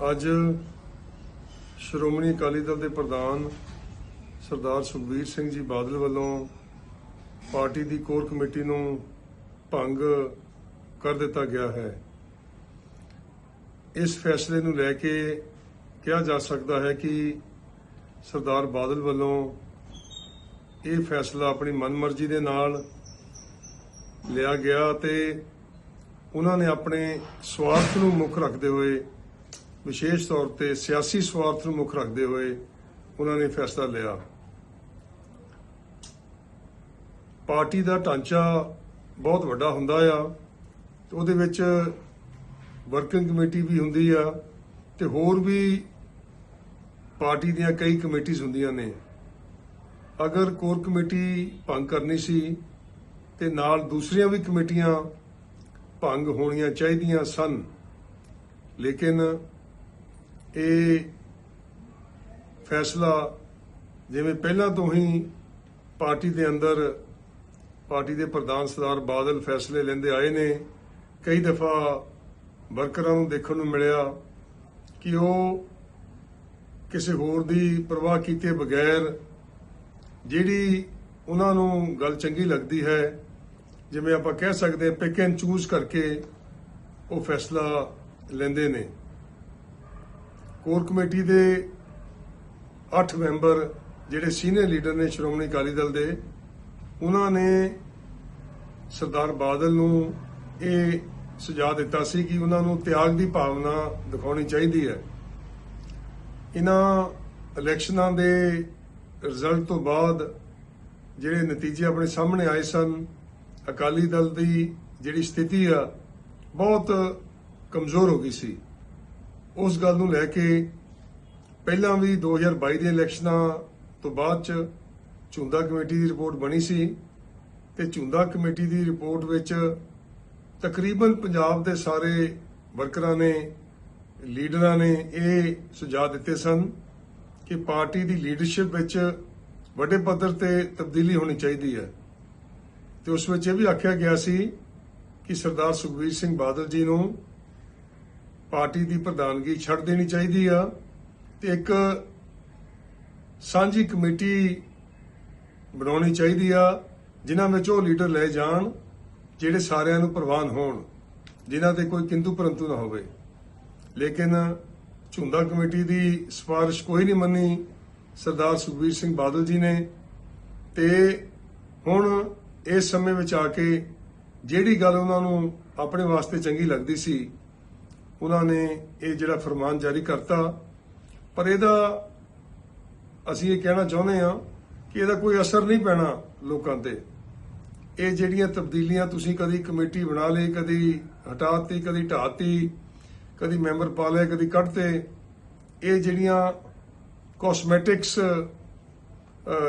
ਅੱਜ ਸ਼੍ਰੋਮਣੀ ਅਕਾਲੀ ਦਲ ਦੇ ਪ੍ਰਧਾਨ ਸਰਦਾਰ ਸੁਖਬੀਰ ਸਿੰਘ ਜੀ ਬਾਦਲ ਵੱਲੋਂ ਪਾਰਟੀ ਦੀ ਕੋਰ ਕਮੇਟੀ ਨੂੰ ਭੰਗ ਕਰ ਦਿੱਤਾ ਗਿਆ ਹੈ। ਇਸ ਫੈਸਲੇ ਨੂੰ ਲੈ ਕੇ ਕਿਹਾ ਜਾ ਸਕਦਾ ਹੈ ਕਿ ਸਰਦਾਰ ਬਾਦਲ ਵੱਲੋਂ ਇਹ ਫੈਸਲਾ ਆਪਣੀ ਮਨਮਰਜ਼ੀ ਦੇ ਨਾਲ ਲਿਆ ਗਿਆ ਤੇ ਉਹਨਾਂ ਨੇ ਆਪਣੇ ਸਵਾਰਥ ਨੂੰ ਮੁੱਖ ਰੱਖਦੇ ਹੋਏ ਵਿਸ਼ੇਸ਼ ਤੌਰ ਤੇ ਸਿਆਸੀ ਸਵਾਰਥ ਨੂੰ ਮੁੱਖ ਰੱਖਦੇ ਹੋਏ ਉਹਨਾਂ ਨੇ ਫੈਸਲਾ ਲਿਆ। ਪਾਰਟੀ ਦਾ ਢਾਂਚਾ ਬਹੁਤ ਵੱਡਾ ਹੁੰਦਾ ਆ ਤੇ ਉਹਦੇ ਵਿੱਚ ਵਰਕਿੰਗ ਕਮੇਟੀ ਵੀ ਹੁੰਦੀ ਆ ਤੇ ਹੋਰ ਵੀ ਪਾਰਟੀ ਦੀਆਂ ਕਈ ਕਮੇਟੀਆਂ ਹੁੰਦੀਆਂ ਨੇ। ਅਗਰ ਕੋਰ ਕਮੇਟੀ ਭੰਗ ਕਰਨੀ ਸੀ ਤੇ ਨਾਲ ਦੂਸਰੀਆਂ ਵੀ ਕਮੇਟੀਆਂ ਭੰਗ ਹੋਣੀਆਂ ਚਾਹੀਦੀਆਂ ਸਨ, ਲੇਕਿਨ ਇਹ ਫੈਸਲਾ ਜਿਵੇਂ ਪਹਿਲਾਂ ਤੋਂ ਹੀ ਪਾਰਟੀ ਦੇ ਅੰਦਰ, ਪਾਰਟੀ ਦੇ ਪ੍ਰਧਾਨ ਸਰਦਾਰ ਬਾਦਲ ਫੈਸਲੇ ਲੈਂਦੇ ਆਏ ਨੇ, ਕਈ ਦਫਾ ਵਰਕਰਾਂ ਨੂੰ ਦੇਖਣ ਨੂੰ ਮਿਲਿਆ ਕਿ ਉਹ ਕਿਸੇ ਹੋਰ ਦੀ ਪਰਵਾਹ ਕੀਤੇ ਬਗੈਰ ਜਿਹੜੀ ਉਹਨਾਂ ਨੂੰ ਗੱਲ ਚੰਗੀ ਲੱਗਦੀ ਹੈ, ਜਿਵੇਂ ਆਪਾਂ ਕਹਿ ਸਕਦੇ ਹਾਂ ਪਿਕ ਐਂਡ ਚੂਜ਼ ਕਰਕੇ ਉਹ ਫੈਸਲਾ ਲੈਂਦੇ ਨੇ। ਕੋਰ ਕਮੇਟੀ ਦੇ 8 ਮੈਂਬਰ ਜਿਹੜੇ ਸੀਨੀਅਰ ਲੀਡਰ ਨੇ ਸ਼੍ਰੋਮਣੀ ਅਕਾਲੀ ਦਲ ਦੇ, ਉਹਨਾਂ ਨੇ ਸਰਦਾਰ ਬਾਦਲ ਨੂੰ ਇਹ ਸੁਝਾਅ ਦਿੱਤਾ ਸੀ ਕਿ ਉਹਨਾਂ ਨੂੰ ਤਿਆਗ ਦੀ ਭਾਵਨਾ ਦਿਖਾਉਣੀ ਚਾਹੀਦੀ ਹੈ। ਇਹਨਾਂ ਇਲੈਕਸ਼ਨਾਂ ਦੇ ਰਿਜ਼ਲਟ ਤੋਂ ਬਾਅਦ ਜਿਹੜੇ ਨਤੀਜੇ ਆਪਣੇ ਸਾਹਮਣੇ ਆਏ ਸਨ, ਅਕਾਲੀ ਦਲ ਦੀ ਜਿਹੜੀ ਸਥਿਤੀ ਆ, ਬਹੁਤ ਕਮਜ਼ੋਰ ਹੋ ਗਈ ਸੀ। ਉਸ ਗੱਲ ਨੂੰ ਲੈ ਕੇ ਪਹਿਲਾਂ ਵੀ 2022 ਦੀਆਂ ਇਲੈਕਸ਼ਨਾਂ ਤੋਂ ਬਾਅਦ ਚ ਝੁੰਦਾ ਕਮੇਟੀ ਦੀ ਰਿਪੋਰਟ ਬਣੀ ਸੀ ਤੇ ਝੁੰਦਾ ਕਮੇਟੀ ਦੀ ਰਿਪੋਰਟ ਵਿੱਚ ਤਕਰੀਬਨ ਪੰਜਾਬ ਦੇ ਸਾਰੇ ਵਰਕਰਾਂ ਨੇ, ਲੀਡਰਾਂ ਨੇ ਇਹ ਸੁਝਾਅ ਦਿੱਤੇ ਸਨ ਕਿ ਪਾਰਟੀ ਦੀ ਲੀਡਰਸ਼ਿਪ ਵਿੱਚ ਵੱਡੇ ਪੱਧਰ ਤੇ ਤਬਦੀਲੀ ਹੋਣੀ ਚਾਹੀਦੀ ਹੈ। ਤੇ ਉਸ ਵਿੱਚ ਇਹ ਵੀ ਆਖਿਆ ਗਿਆ ਸੀ ਕਿ ਸਰਦਾਰ ਸੁਖਬੀਰ ਸਿੰਘ ਬਾਦਲ ਜੀ ਨੂੰ ਪਾਰਟੀ ਦੀ ਪ੍ਰਧਾਨਗੀ ਛੱਡ ਦੇਣੀ ਚਾਹੀਦੀ ਆ ਤੇ ਇੱਕ ਸਾਂਝੀ ਕਮੇਟੀ ਬਣਾਉਣੀ ਚਾਹੀਦੀ ਆ, ਜਿਨ੍ਹਾਂ ਵਿੱਚ ਉਹ ਲੀਡਰ ਲੈ ਜਾਣ, ਜਿਹੜੇ ਸਾਰਿਆਂ ਨੂੰ ਪ੍ਰਵਾਨ ਹੋਣ, ਜਿਨ੍ਹਾਂ ਤੇ ਕੋਈ ਕਿੰਤੂ ਪਰੰਤੂ ਨਾ ਹੋਵੇ। ਲੇਕਿਨ ਝੁੰਦਾ ਕਮੇਟੀ ਦੀ ਸਿਫਾਰਿਸ਼ ਕੋਈ ਨਹੀਂ ਮੰਨੀ। ਸਰਦਾਰ ਸੁਖਬੀਰ ਸਿੰਘ ਬਾਦਲ ਜੀ ਨੇ ਤੇ ਹੁਣ ਇਸ ਸਮੇਂ ਵਿੱਚ ਆ ਕੇ ਜਿਹੜੀ ਗੱਲ ਉਹਨਾਂ ਨੂੰ ਆਪਣੇ ਵਾਸਤੇ ਚੰਗੀ ਲੱਗਦੀ ਸੀ ਉਹਨਾਂ ਨੇ ਇਹ ਜਿਹੜਾ ਫਰਮਾਨ ਜਾਰੀ ਕਰਤਾ, ਪਰ ਇਹਦਾ ਅਸੀਂ ਇਹ ਕਹਿਣਾ ਚਾਹੁੰਦੇ ਹਾਂ ਕਿ ਇਹਦਾ ਕੋਈ ਅਸਰ ਨਹੀਂ ਪੈਣਾ ਲੋਕਾਂ ਤੇ। ਇਹ ਜਿਹੜੀਆਂ ਤਬਦੀਲੀਆਂ ਤੁਸੀਂ ਕਦੀ ਕਮੇਟੀ ਬਣਾ ਲਈ, ਕਦੀ ਹਟਾਤੀ, ਕਦੀ ਢਾਤੀ, ਕਦੀ ਮੈਂਬਰ ਪਾ ਲਏ, ਕਦੀ ਕੱਢਤੇ, ਇਹ ਜਿਹੜੀਆਂ ਕਾਸਮੈਟਿਕਸ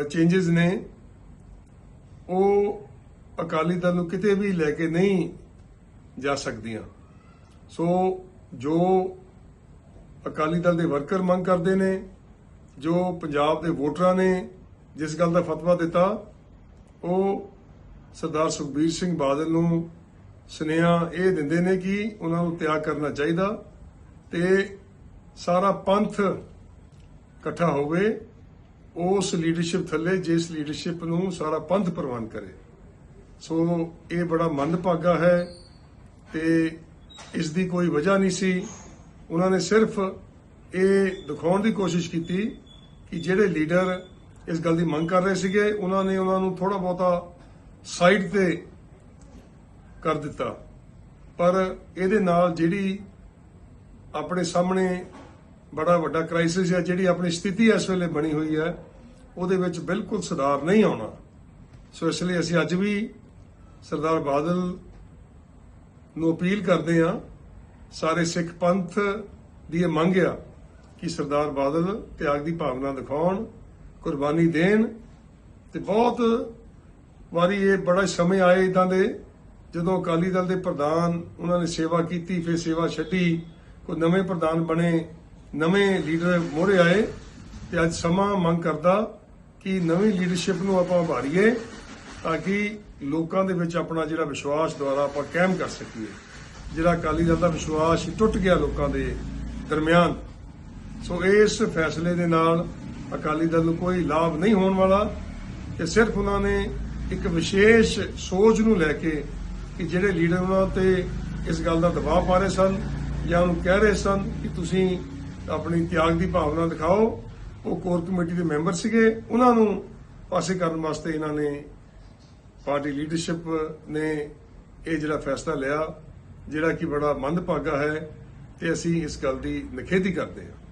ਚੇਂजेस ਨੇ, ਉਹ ਅਕਾਲੀ ਦਲ ਨੂੰ ਕਿਤੇ ਵੀ ਲੈ ਕੇ ਨਹੀਂ ਜਾ ਸਕਦੀਆਂ। ਸੋ ਜੋ ਅਕਾਲੀ ਦਲ ਦੇ ਵਰਕਰ ਮੰਗ ਕਰਦੇ ਨੇ, ਜੋ ਪੰਜਾਬ ਦੇ ਵੋਟਰਾਂ ਨੇ ਜਿਸ ਗੱਲ ਦਾ ਫਤਵਾ ਦਿੱਤਾ, ਉਹ ਸਰਦਾਰ ਸੁਖਬੀਰ ਸਿੰਘ ਬਾਦਲ ਨੂੰ ਸੁਨੇਹਾ ਇਹ ਦਿੰਦੇ ਨੇ ਕਿ ਉਹਨਾਂ ਨੂੰ ਤਿਆਗ ਕਰਨਾ ਚਾਹੀਦਾ ਤੇ ਸਾਰਾ ਪੰਥ ਇਕੱਠਾ ਹੋਵੇ, ਉਸ ਲੀਡਰਸ਼ਿਪ ਥੱਲੇ ਜਿਸ ਲੀਡਰਸ਼ਿਪ ਨੂੰ ਸਾਰਾ ਪੰਥ ਪ੍ਰਵਾਨ ਕਰੇ। ਸੋ ਇਹ ਬੜਾ ਮੰਦਭਾਗਾ ਹੈ ਤੇ ਇਸ ਦੀ ਕੋਈ ਵਜ੍ਹਾ ਨਹੀਂ ਸੀ। ਉਹਨਾਂ ਨੇ ਸਿਰਫ ਇਹ ਦਿਖਾਉਣ ਦੀ ਕੋਸ਼ਿਸ਼ ਕੀਤੀ ਕਿ ਜਿਹੜੇ ਲੀਡਰ ਇਸ ਗੱਲ ਦੀ ਮੰਗ ਕਰ ਰਹੇ ਸੀਗੇ, ਉਹਨਾਂ ਨੇ ਉਹਨਾਂ ਨੂੰ ਥੋੜਾ ਬਹੁਤਾ ਸਾਈਡ ਤੇ ਕਰ ਦਿੱਤਾ। ਪਰ ਇਹਦੇ ਨਾਲ ਜਿਹੜੀ ਆਪਣੇ ਸਾਹਮਣੇ ਬੜਾ ਵੱਡਾ ਕ੍ਰਾਈਸਿਸ ਹੈ, ਜਿਹੜੀ ਆਪਣੀ ਸਥਿਤੀ ਇਸ ਵੇਲੇ ਬਣੀ ਹੋਈ ਹੈ, ਉਹਦੇ ਵਿੱਚ ਬਿਲਕੁਲ ਸੁਧਾਰ ਨਹੀਂ ਆਉਣਾ। ਸੋ ਇਸ ਲਈ ਅਸੀਂ ਅੱਜ ਵੀ ਸਰਦਾਰ ਬਾਦਲ ਨੂੰ ਅਪੀਲ ਕਰਦੇ ਹਾਂ, ਸਾਰੇ ਸਿੱਖ ਪੰਥ ਦੀ ਇਹ ਮੰਗ ਆ ਕਿ ਸਰਦਾਰ ਬਾਦਲ ਤਿਆਗ ਦੀ ਭਾਵਨਾ ਦਿਖਾਉਣ, ਕੁਰਬਾਨੀ ਦੇਣ ਤੇ ਬਹੁਤ ਵਾਰੀ ਇਹ ਬੜਾ ਸਮੇਂ ਆਏ ਇਦਾਂ ਦੇ, ਜਦੋਂ ਅਕਾਲੀ ਦਲ ਦੇ ਪ੍ਰਧਾਨ ਉਹਨਾਂ ਨੇ ਸੇਵਾ ਕੀਤੀ, ਫਿਰ ਸੇਵਾ ਛੱਡੀ, ਕੋਈ ਨਵੇਂ ਪ੍ਰਧਾਨ ਬਣੇ, ਨਵੇਂ ਲੀਡਰ ਮੋਹਰੇ ਆਏ ਤੇ ਅੱਜ ਸਮਾਂ ਮੰਗ ਕਰਦਾ ਕਿ ਨਵੀਂ ਲੀਡਰਸ਼ਿਪ ਨੂੰ ਆਪਾਂ ਉਭਾਰੀਏ। ਤਾਂ ਕਿ ਲੋਕਾਂ ਦੇ ਵਿੱਚ ਆਪਣਾ ਜਿਹੜਾ ਵਿਸ਼ਵਾਸ ਦੁਆਰਾ ਆਪਾਂ ਕਾਇਮ ਕਰ ਸਕੀਏ, ਜਿਹੜਾ ਅਕਾਲੀ ਦਲ ਦਾ ਵਿਸ਼ਵਾਸ ਟੁੱਟ ਗਿਆ ਲੋਕਾਂ ਦੇ ਦਰਮਿਆਨ। ਸੋ ਇਸ ਫੈਸਲੇ ਦੇ ਨਾਲ ਅਕਾਲੀ ਦਲ ਨੂੰ ਕੋਈ ਲਾਭ ਨਹੀਂ ਹੋਣ ਵਾਲਾ ਕਿ ਸਿਰਫ ਉਹਨਾਂ ਨੇ ਇੱਕ ਵਿਸ਼ੇਸ਼ ਸੋਚ ਨੂੰ ਲੈ ਕੇ ਕਿ ਜਿਹੜੇ ਲੀਡਰ ਉਹਨਾਂ ਤੇ ਇਸ ਗੱਲ ਦਾ ਦਬਾਅ ਪਾ ਰਹੇ ਸਨ ਜਾਂ ਉਹਨੂੰ ਕਹਿ ਰਹੇ ਸਨ ਕਿ ਤੁਸੀਂ ਆਪਣੀ ਤਿਆਗ ਦੀ ਭਾਵਨਾ ਦਿਖਾਓ, ਉਹ ਕੋਰ ਕਮੇਟੀ ਦੇ ਮੈਂਬਰ ਸੀਗੇ, ਉਹਨਾਂ ਨੂੰ ਪਾਸੇ ਕਰਨ ਵਾਸਤੇ ਇਹਨਾਂ ਨੇ ਪਾਰਟੀ ਲੀਡਰਸ਼ਿਪ ਨੇ ਇਹ ਜਿਹੜਾ ਫੈਸਲਾ ਲਿਆ, ਜਿਹੜਾ ਕਿ ਬੜਾ ਮੰਦਭਾਗਾ ਹੈ, ਤੇ ਅਸੀਂ ਇਸ ਗੱਲ ਦੀ ਨਿਖੇਧੀ ਕਰਦੇ ਹਾਂ।